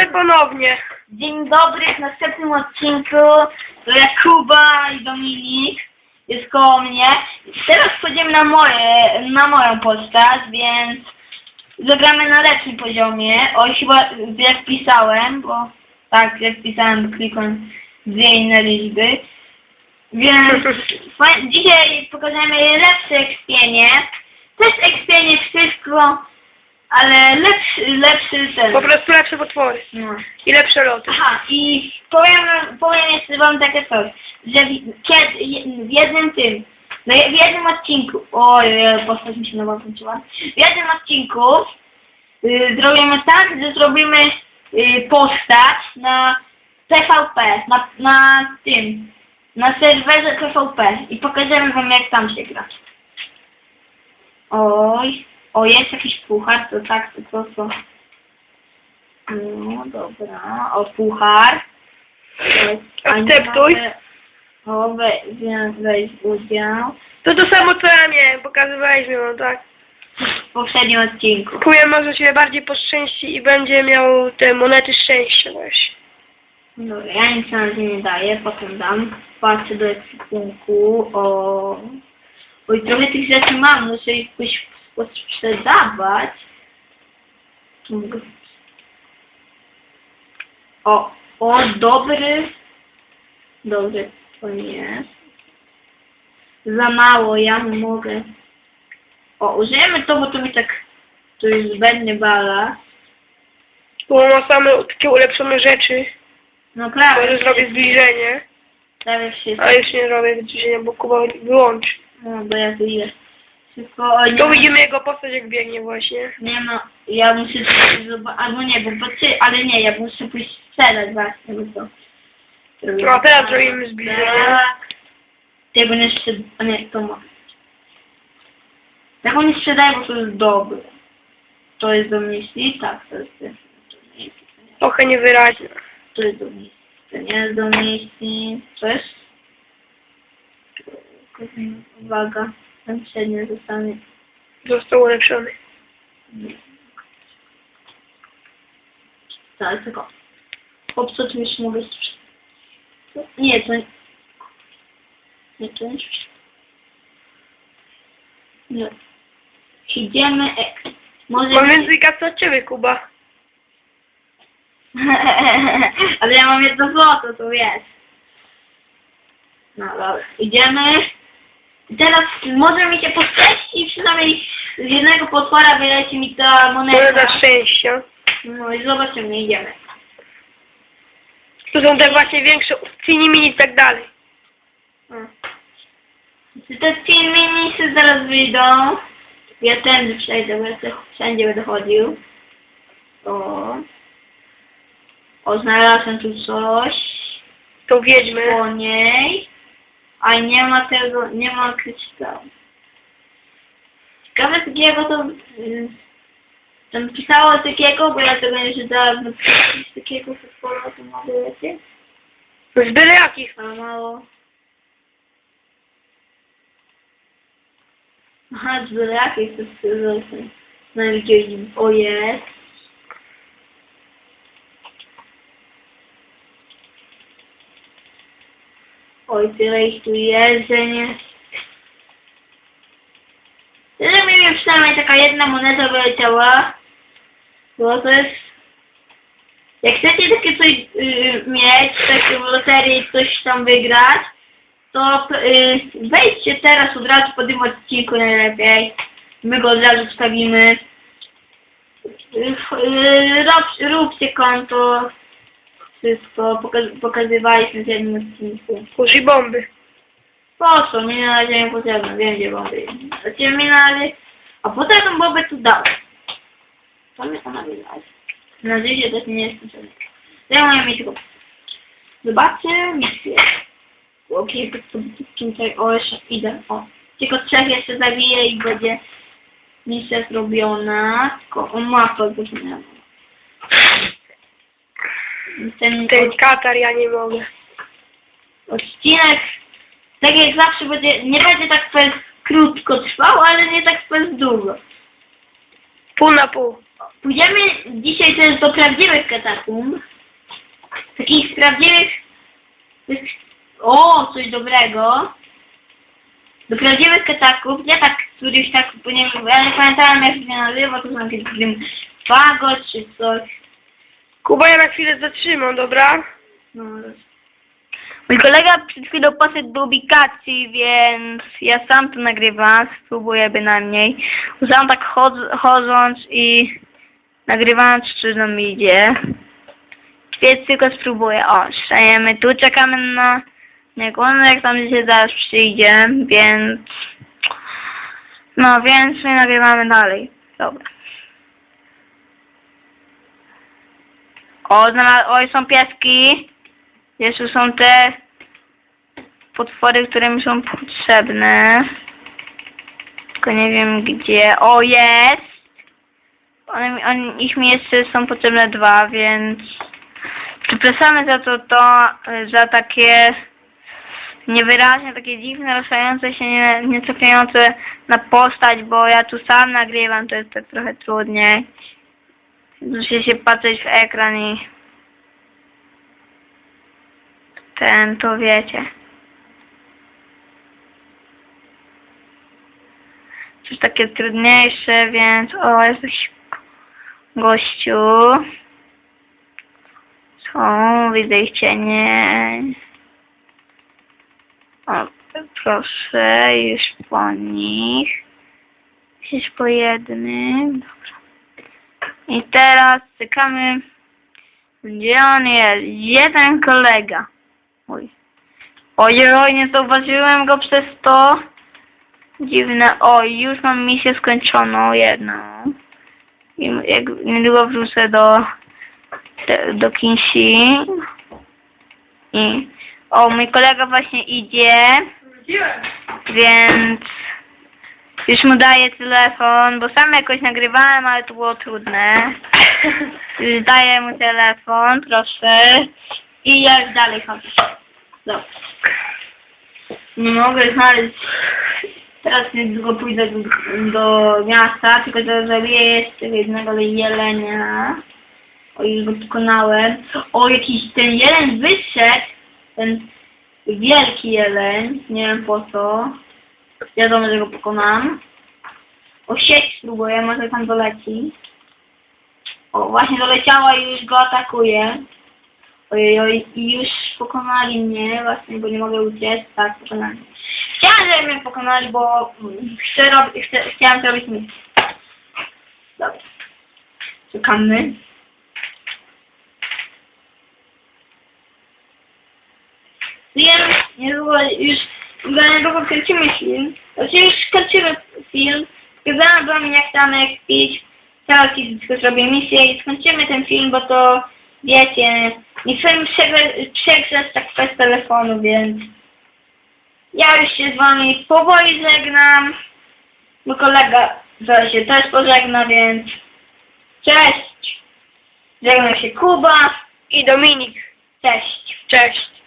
Witamy ponownie. Dzień dobry, w następnym odcinku to Jakuba i Dominik jest koło mnie. Teraz wchodzimy na moje, na moją postać, więc zagramy na lepszym poziomie. Oj, chyba jak pisałem, bo tak, jak pisałem, klikłem dwie inne liczby. Więc dzisiaj pokażemy lepsze ekspienie. Też ekspienie wszystko, ale lepszy, lepszy ten. Po prostu lepsze potwory. No. I lepsze loty. Aha, i powiem, powiem jeszcze wam takie coś, że w, kiedy, w jednym tym, no w jednym odcinku, oj, postać mi się nowa włączyła, w jednym odcinku y, zrobimy tak, że zrobimy y, postać na PvP, na, na tym, na serwerze PvP i pokażemy wam jak tam się gra. Oj, o jest jakiś puchar, to tak, to to, to. No dobra, o puchar. Akceptuj. O, we, we, weź udział To to samo co ja miałem, pokazywaliśmy wam, tak? w poprzednim odcinku. Kuję może się bardziej poszczęści i będzie miał te monety szczęścia właśnie. Dobra, ja nic na razie nie daję, potem dam. Patrzę do ekwipunku, o... Oj, trochę tych rzeczy mam, muszę ich jakoś sprzedawać. O, o, dobry. Dobry, to nie. Za mało, ja nie mogę. O, użyjemy to, bo to mi tak... To jest zbędnie bala. Bo ma same takie ulepszone rzeczy. No prawie. Może zrobię zbliżenie. Prawie wszystko. A już nie robię zbliżenia, bo Kuba wyłączy. No, bo ja jest. Tylko nie, Tu widzimy jego postać jak biegnie właśnie. nie ma, ja muszę coś zobaczyć, albo nie, bo patrzę, ale nie, ja muszę pójść strzelać właśnie, bo to. No, a teraz zrobimy zbliżenie. Tak. Tego nie sprzedaję, a nie, to ma. Tego nie sprzedaję, bo to jest dobre. To jest do myśli, tak, to jest do myśli. Trochę niewyraźne. To jest do myśli. To nie jest do myśli. Co jest? Uwaga, ten przednie zostanie Został ulepszony. Tak, tylko. Co tu już mogę sprzedać? Nie, to nie. Nie, to nie. Nie. Idziemy. E, może. Pomiędzy kasy od ciebie, Kuba. Ale ja mam jedno złoto, to wiesz. No dobra, idziemy. Teraz może mi się poszczęści i przynajmniej z jednego potwora wyleci mi ta moneta. Moneta szczęścia. No i zobaczymy, idziemy. To są te właśnie większe cini mini i tak dalej. Czy te filminisy zaraz wyjdą? Ja tędy przejdę, bo ja wszędzie będę chodził. O. O, znalazłem tu coś. To wiedźmy. Po niej. A nie ma tego, nie ma kryształu. Ciekawe takiego to... Tam pisało takiego, bo ja tego nie czytałem. no, takiego potwora to ma wiecie? Z byle jakich. A mało. Aha, z byle jakich to jest gdzieś o jest. Oj, tyle ich tu jest, że nie... Tyle mi przynajmniej taka jedna moneta wyleciała. Bo to jest... Jak chcecie takie coś y, mieć, takie w loterii coś tam wygrać, to y, wejdźcie teraz od razu po tym odcinku najlepiej. My go od razu wstawimy. Y, y, rob, róbcie konto. Wszystko pokaz pokazywaliśmy w jednym odcinku. Użyj bomby. Po co? Mnie na razie nie potrzebne. Wiem gdzie bomby. Znaczy mi na razie... A po co tą bombę tu dał? Co mi ona wydać? Na razie też nie jest potrzebne. Mam mieć tylko... Zobaczcie misję. Okej, to tutaj... O, jeszcze idę. O. Tylko trzech jeszcze zabiję i będzie misja zrobiona. Tylko o mapę zapomniałam. Ten Ten katar ja nie mogę. odcinek, tak jak zawsze będzie, nie będzie tak bez krótko trwał, ale nie tak bez długo. Pół na pół. Pójdziemy dzisiaj też do prawdziwych katakumb. Takich prawdziwych... tych- O, coś dobrego. Do prawdziwych katakumb, nie tak, któryś tak, bo nie ja nie pamiętałem jak się nazywa, to są jakieś, Fagos czy coś. Kuba, ja na chwilę zatrzymam, dobra? No, Mój kolega przed chwilą poszedł do ubikacji, więc ja sam to nagrywam, spróbuję bynajmniej. Sam tak chodz, chodząc i nagrywając, czy nam idzie. Więc tylko spróbuję. O, stajemy tu, czekamy na niego, on jak tam dzisiaj zaraz przyjdzie, więc... No, więc my nagrywamy dalej. Dobra. O, oj, są pieski. Jeszcze są te potwory, które mi są potrzebne. Tylko nie wiem gdzie. O, jest! One, on, ich mi jeszcze są potrzebne dwa, więc przepraszamy za to, to za takie niewyraźne, takie dziwne, ruszające się, nie, nie na postać, bo ja tu sam nagrywam, to jest tak trochę trudniej. Muszę się patrzeć w ekran i ten, to wiecie. Coś takie trudniejsze, więc o, jesteś gościu. Są, widzę ich cienie. O, proszę, już po nich. Już po jednym. Dobra. I teraz czekamy. Gdzie on jest? Jeden kolega. Oj. Ojej, nie zauważyłem go przez to. Dziwne. Oj, już mam misję skończoną jedną. I jak niedługo wrócę do do Kinsi. I o, mój kolega właśnie idzie, Wróciłem. więc już mu daję telefon, bo sam jakoś nagrywałem, ale to było trudne. Już daję mu telefon, proszę. I ja już dalej chodzę. Dobra. Nie mogę znaleźć. Teraz niedługo pójdę do, do miasta, tylko że zabiję jeszcze jednego jelenia. O, już go pokonałem. O, jakiś ten jeleń wyszedł. Ten wielki jeleń. Nie wiem po co. Wiadomo, że go pokonam. O, sieć spróbuję, może tam doleci. O, właśnie doleciała i już go atakuje. Ojej, oj, i już pokonali mnie właśnie, bo nie mogę uciec. Tak, pokonali. Chciałem, żeby mnie pokonali, bo mm, chcę chcę, chciałem zrobić misję. Dobra. Czekamy. Wiem, niedługo już, za niedługo kręcimy film. Znaczy już kończymy film. Pokazałem wam jak tam jak pić. Teraz tylko zrobię misję i skończymy ten film, bo to wiecie, nie chcemy przegrać tak bez telefonu, więc ja już się z wami powoli żegnam. Mój kolega zaraz się też pożegna, więc cześć! Żegna się Kuba. I Dominik. Cześć. Cześć.